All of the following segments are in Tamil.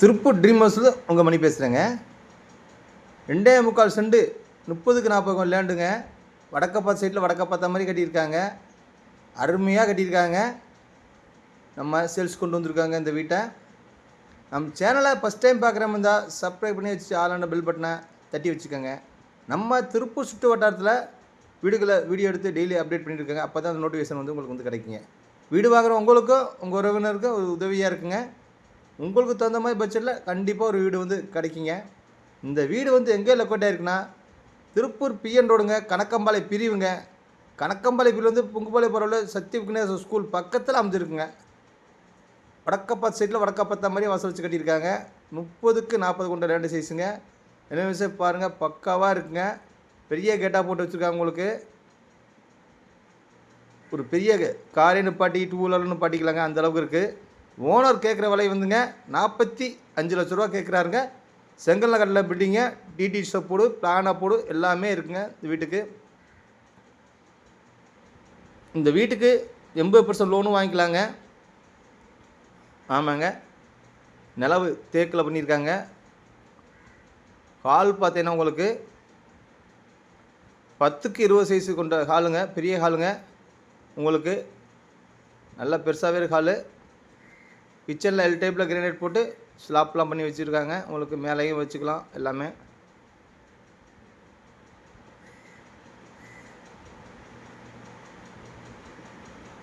திருப்பூர் ட்ரீம் ஹவுஸில் உங்கள் மணி பேசுகிறேங்க ரெண்டே முக்கால் செண்டு முப்பதுக்கு நாற்பது லேண்டுங்க. வடக்கப்பா சைட்டில் வடக்கப்பாத்த மாதிரி கட்டியிருக்காங்க. அருமையாக கட்டியிருக்காங்க. நம்ம சேல்ஸ் கொண்டு வந்திருக்காங்க இந்த வீட்டை. நம்ம சேனலை ஃபஸ்ட் டைம் பார்க்குறவங்க இருந்தால் சப்ஸ்கிரைப் பண்ணி வச்சு ஆளான பெல் பட்டனை தட்டி வச்சுக்கோங்க. நம்ம திருப்பூர் சுற்று வட்டாரத்தில் வீடுகளை வீடியோ எடுத்து டெய்லி அப்டேட் பண்ணியிருக்காங்க அப்போ தான் அந்த நோட்டிஃபிகேஷன் வந்து உங்களுக்கு வந்து கிடைக்குங்க. வீடு வாங்குற உங்களுக்கும் உங்கள் உறவினருக்கும் ஒரு உதவியாக இருக்குங்க. உங்களுக்கு தகுந்த மாதிரி பட்ஜெட்டில் கண்டிப்பாக ஒரு வீடு வந்து கிடைக்குங்க. இந்த வீடு வந்து எங்கே லொக்கேட் ஆயிருக்குன்னா திருப்பூர் பிஎன் ரோடுங்க கணக்கம்பாளைய பிரிவுங்க. கணக்கம்பாளைய பிரிவு வந்து புங்குபாளைய பரவல சக்தி விக்னேஸ்வர ஸ்கூல் பக்கத்தில் அமைஞ்சிருக்குங்க. வடக்கப்பாத்து சைடில் வடக்கப்பாத்த மாதிரி வாசல் வச்சு கட்டியிருக்காங்க. முப்பதுக்கு நாற்பது கொண்ட லேண்டு சைஸுங்க என்ன விஷயம் பாருங்கள் பக்காவாக இருக்குங்க. பெரிய கேட்டாக போட்டு வச்சுருக்காங்க உங்களுக்கு. ஒரு பெரிய காரை நிப்பாட்டி டூ வீலர் நிப்பாட்டிக்கலாங்க அந்த அளவுக்கு இருக்குது ஓனர் கேட்குற விலை வந்துங்க நாற்பத்தி அஞ்சு லட்ச ரூபா கேட்குறாருங்க செங்கல்ல கட்டில் பில்டிங்க டிடி போடு பிளானை போடு எல்லாமே இருக்குங்க இந்த வீட்டுக்கு. இந்த வீட்டுக்கு எண்பது பர்சன்ட் லோனும் வாங்கிக்கலாங்க. ஆமாங்க. நிலவு தேக்கில் பண்ணியிருக்காங்க. ஹால் பார்த்தீங்கன்னா உங்களுக்கு பத்துக்கு இருபது சைஸு கொண்ட ஹாலுங்க பெரிய ஹாலுங்க உங்களுக்கு நல்ல பெருசாகவே ஹாலு கிச்சனில் எல் டைப்பில் கிரேனைட் போட்டு ஸ்லாப்லாம் பண்ணி வச்சுருக்காங்க. உங்களுக்கு மேலேயும் வச்சுக்கலாம் எல்லாமே.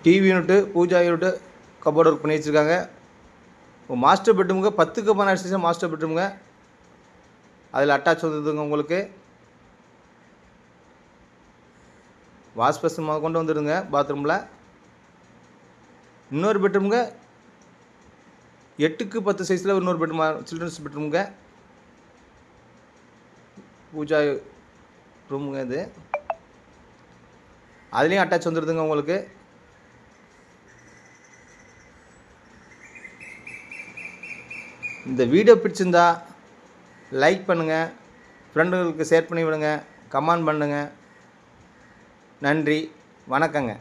TV unit puja unit cupboard work பண்ணி வச்சுருக்காங்க. மாஸ்டர் பெட்ரூமுங்க பத்துக்கு பன்னெண்டு சைஸ் மாஸ்டர் பெட்ரூமுங்க அதில் அட்டாச் வந்துதுங்க உங்களுக்கு. வாஷ் பேசன் கொண்டு வந்துடுங்க பாத்ரூமில் இன்னொரு பெட்ரூமுங்க எட்டுக்கு பத்து சைஸில் இன்னொரு பெட்ரூம் சில்ட்ரன்ஸ் பெட்ரூமுங்க பூஜா ரூமுங்க இது. அதுலேயும் அட்டாச் வந்துடுதுங்க உங்களுக்கு. இந்த வீடியோ பிடிச்சிருந்தா லைக் பண்ணுங்கள் ஃப்ரெண்டுகளுக்கு ஷேர் பண்ணி விடுங்க கமெண்ட் பண்ணுங்கள் நன்றி. வணக்கங்க.